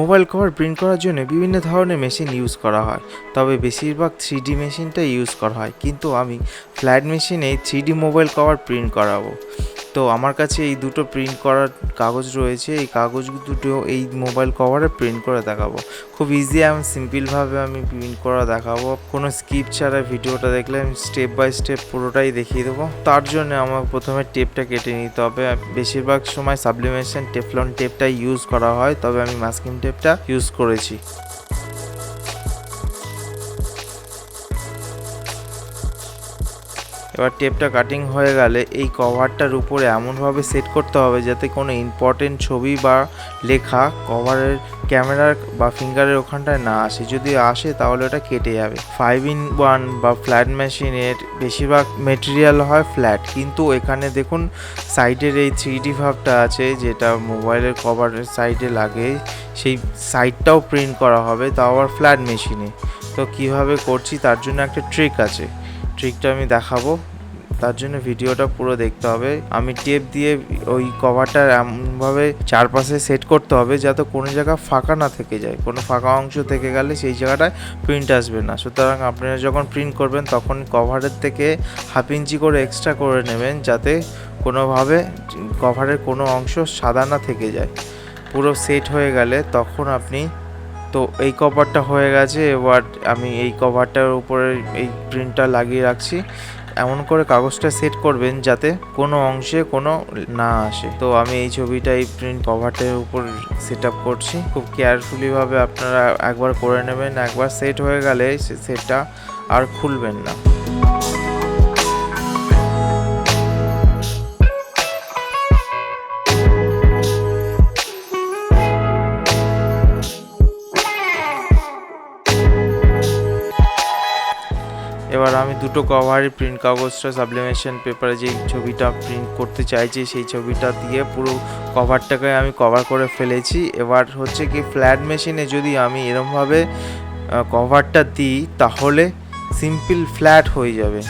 Mobile cover print করার জন্য বিভিন্ন ধরনের মেশিন ইউজ করা হয়, তবে বেশিরভাগ থ্রি ডি মেশিনটা ইউজ করা হয়। কিন্তু আমি ফ্ল্যাট মেশিনে থ্রি মোবাইল কভার প্রিন্ট করাবো। তো আমার কাছে এই দুটো প্রিন্ট করার কাগজ রয়েছে। এই কাগজ দুটো এই মোবাইল কভারে প্রিন্ট করে দেখাবো। খুব ইজি এবং সিম্পলভাবে আমি প্রিন্ট করা দেখাবো। কোনো স্কিপ ছাড়া ভিডিওটা দেখলে আমি স্টেপ বাই স্টেপ পুরোটাই দেখিয়ে দেবো। তার জন্য আমার প্রথমে টেপটা কেটে নিতে হবে। বেশিরভাগ সময় সাবলিমেশন টেফলন টেপটাই ইউজ করা হয়। তবে আমি মাস্কিং টেপটা ইউজ করেছি। এবার টেপটা কাটিং হয়ে গেলে এই কভারটার উপরে এমনভাবে সেট করতে হবে যাতে কোনো ইম্পর্টেন্ট ছবি বা লেখা কভারের ক্যামেরার বা ফিঙ্গারের ওখানটায় না আসে। যদি আসে তাহলে ওটা কেটে যাবে। ফাইভ ইন ওয়ান বা ফ্ল্যাট মেশিনের বেশিরভাগ মেটেরিয়াল হয় ফ্ল্যাট কিন্তু এখানে দেখুন সাইডের এই থ্রি ডি ভাবটা আছে যেটা মোবাইলের কভারের সাইডে লাগে। সেই সাইডটাও প্রিন্ট করা হবে, তাও আবার ফ্ল্যাট মেশিনে তো কীভাবে করছি তার জন্য একটা ট্রিক আছে। ট্রিকটা আমি দেখাবো। তার জন্য ভিডিওটা পুরো দেখতে হবে। আমি টেপ দিয়ে ওই কভারটা এমনভাবে চারপাশে সেট করতে হবে যাতে কোনো জায়গা ফাঁকা না থেকে যায়। কোনো ফাঁকা অংশ থেকে গেলে সেই জায়গাটায় প্রিন্ট আসবে না। সুতরাং আপনারা যখন প্রিন্ট করবেন তখন কভারের থেকে হাফ ইঞ্চি করে এক্সট্রা করে নেবেন যাতে কোনোভাবে কভারের কোনো অংশ সাদা না থেকে যায়। পুরো সেট হয়ে গেলে তখন আপনি তো এই কভারটা হয়ে গেছে, এবার আমি এই কভারটার উপরে এই প্রিন্টটা লাগিয়ে রাখছি। এমন করে কাগজটা সেট করবেন যাতে কোনো অংশে কোনো না আসে। তো আমি এই ছবিটা এই প্রিন্ট কভারটার উপর সেট আপ করছি। খুব কেয়ারফুলিভাবে আপনারা একবার করে নেবেন, একবার সেট হয়ে গেলে সেটটা আর খুলবেন না। এবার আমি দুটো কভারই প্রিন্ট কাগজটা সাবলিমেশন পেপারে যেই ছবিটা প্রিন্ট করতে চাইছি, সেই ছবিটা দিয়ে পুরো কভারটাকে আমি কভার করে ফেলেছি। এবার হচ্ছে কি ফ্ল্যাট মেশিনে যদি আমি এরমভাবে কভারটা দিই, তাহলে সিম্পল ফ্ল্যাট হয়ে যাবে।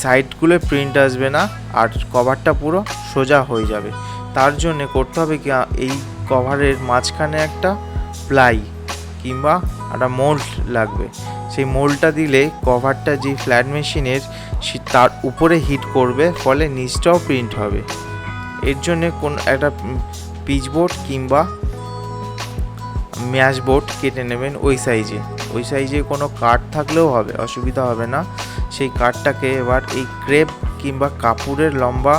সাইডগুলো প্রিন্ট আসবে না, আর কভারটা পুরো সোজা হয়ে যাবে। তার জন্য করতে হবে কি এই কভারের মাঝখানে একটা প্লাই কিংবা একটা মোল্ড লাগবে। সেই মোল্ডটা দিলে কভারটা যে ফ্ল্যাট মেশিনের তার উপরে হিট করবে, ফলে নিচটাও প্রিন্ট হবে। এর জন্য কোন একটা পিচবোর্ড কিংবা ম্যাশ বোর্ড কেটে নেবেন ওই সাইজে ওই সাইজে কোনো কাঠ থাকলেও হবে, অসুবিধা হবে না। সেই কাঠটাকে এবার এই ক্রেপ কিংবা কাপড়ের লম্বা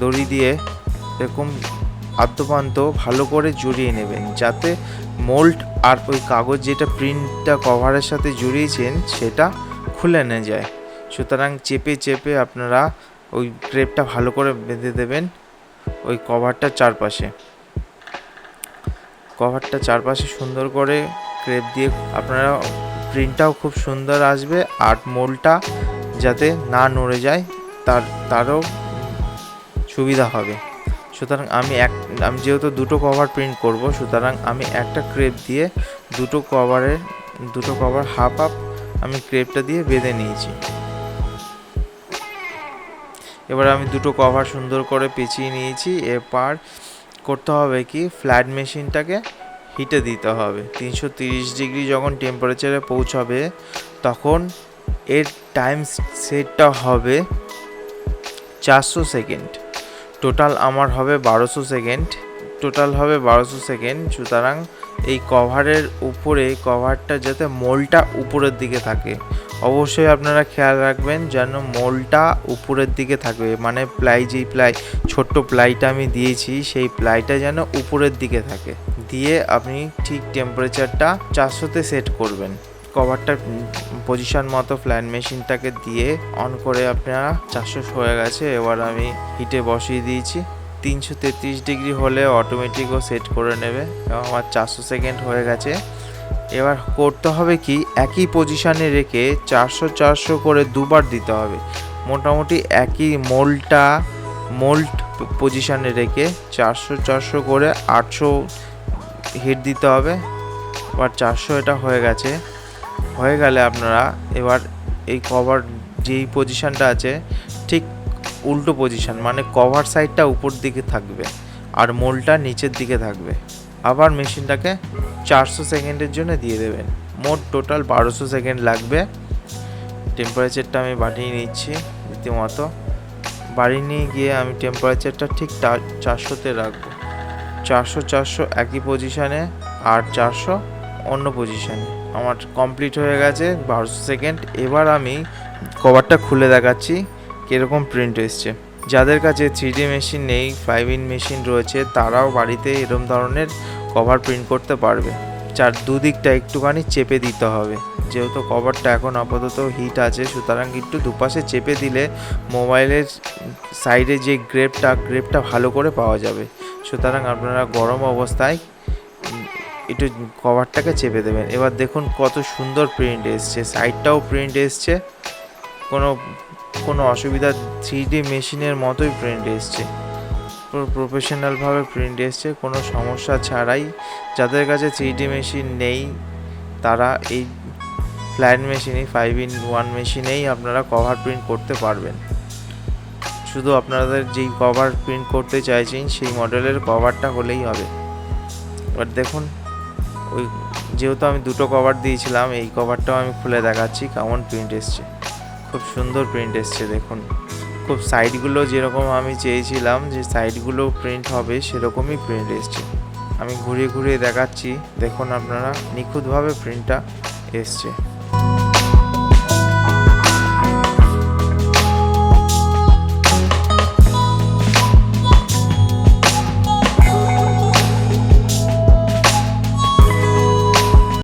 দড়ি দিয়ে এরকম আদ্যপান্ত ভালো করে জড়িয়ে নেবেন, যাতে মোল্ড আর ওই কাগজ যেটা প্রিন্টটা কভারের সাথে জড়িয়েছেন, সেটা খুলে না যায়। সুতরাং চেপে চেপে আপনারা ওই ক্রেপটা ভালো করে বেঁধে দেবেন, ওই কভারটা চারপাশে। কভারটা চারপাশে সুন্দর করে ক্রেপ দিয়ে আপনারা প্রিন্টটাও খুব সুন্দর আসবে, আর মোলটা যাতে না নড়ে যায়, তার, তারও সুবিধা হবে। সুতরাং আমি এক, আমি যেহেতু দুটো কভার প্রিন্ট করব, সুতরাং আমি একটা ক্রেপ দিয়ে দুটো কভারের দুটো কভার হাফ হাফ আমি ক্রেপটা দিয়ে বেঁধে নিয়েছি। এবার আমি দুটো কভার সুন্দর করে পেঁচিয়ে নিয়েছি। এরপর করতে হবে কি? ফ্ল্যাট মেশিনটাকে হিটে দিতে হবে। তিনশো ডিগ্রি যখন টেম্পারেচারে পৌঁছাবে, তখন এর টাইম সেটটা হবে চারশো সেকেন্ড। টোটাল আমার হবে বারোশো সেকেন্ড টোটাল হবে বারোশো সেকেন্ড সুতরাং এই কভারের উপরে কভারটা যাতে মোলটা উপরের দিকে থাকে। অবশ্যই আপনারা খেয়াল রাখবেন যেন মোলটা উপরের দিকে থাকবে মানে প্লাই যেই প্লাই ছোট্ট প্লাইটা আমি দিয়েছি, সেই প্লাইটা যেন উপরের দিকে থাকে। দিয়ে আপনি ঠিক টেম্পারেচারটা চারশোতে সেট করবেন। কভারটা পজিশন মতো ফ্ল্যান মেশিনটাকে দিয়ে অন করে আপনারা চারশো হয়ে গেছে। এবার আমি হিটে বসিয়ে দিয়েছি। তিনশো তেত্রিশ ডিগ্রি হলে অটোমেটিকও সেট করে নেবে এবং আমার চারশো সেকেন্ড হয়ে গেছে। এবার করতে হবে কি? একই পজিশানে রেখে চারশো চারশো করে দুবার দিতে হবে। মোটামুটি একই মোল্ডটা মোল্ড পজিশানে রেখে চারশো চারশো করে আটশো হিট দিতে হবে। এবার চারশো এটা হয়ে গেছে। হয়ে গেলে আপনারা এবার এই কভার যেই পজিশানটা আছে, ঠিক উল্টো পজিশান মানে কভার সাইডটা উপর দিকে থাকবে আর মোলটা নিচের দিকে থাকবে। আবার মেশিনটাকে চারশো সেকেন্ডের জন্য দিয়ে দেবেন। মোট টোটাল বারোশো সেকেন্ড লাগবে। টেম্পারেচারটা আমি বাড়িয়ে নিচ্ছি রীতিমতো। বাড়ি নিয়ে গিয়ে আমি টেম্পারেচারটা ঠিক চারশোতে রাখব। চারশো চারশো একই পজিশানে আর চারশো অন্য পজিশানে আমার কমপ্লিট হয়ে গেছে বারোশো সেকেন্ড এবার আমি কভারটা খুলে দেখাচ্ছি কীরকম প্রিন্ট এসছে। যাদের কাছে থ্রি ডি মেশিন নেই ফাইভ ইন মেশিন রয়েছে, তারাও বাড়িতে এরম ধরনের কভার প্রিন্ট করতে পারবে। চার দুদিকটা একটুখানি চেপে দিতে হবে। যেহেতু কভারটা এখন আপাতত হিট আছে, সুতরাং একটু দুপাশে চেপে দিলে মোবাইলের সাইডে যে গ্রেপটা গ্রেপটা ভালো করে পাওয়া যাবে। সুতরাং আপনারা গরম অবস্থায় একটু কভারটাকে চেপে দেবেন। এবার দেখুন কত সুন্দর প্রিন্ট এসছে সাইডটাও প্রিন্ট এসছে। কোনো কোনো অসুবিধা থ্রি ডি মেশিনের মতোই প্রিন্ট এসছে। পুরো প্রফেশনালভাবে প্রিন্ট এসছে, কোনো সমস্যা ছাড়াই। যাদের কাছে থ্রি ডি মেশিন নেই, তারা এই ফ্ল্যাট মেশিনে ফাইভ ইন ওয়ান মেশিনেই আপনারা কভার প্রিন্ট করতে পারবেন। শুধু আপনাদের যেই কভার প্রিন্ট করতে চাইছেন, সেই মডেলের কভারটা হলেই হবে। এবার দেখুন ওই যেহেতু আমি দুটো কভার দিয়েছিলাম, এই কভারটাও আমি খুলে দেখাচ্ছি, কেমন প্রিন্ট এসছে। খুব সুন্দর প্রিন্ট এসছে, দেখুন। খুব সাইডগুলো যেরকম আমি চেয়েছিলাম যে সাইডগুলো প্রিন্ট হবে, সেরকমই প্রিন্ট এসছে। আমি ঘুরিয়ে ঘুরিয়ে দেখাচ্ছি, দেখুন আপনারা, নিখুঁতভাবে প্রিন্টটা এসছে।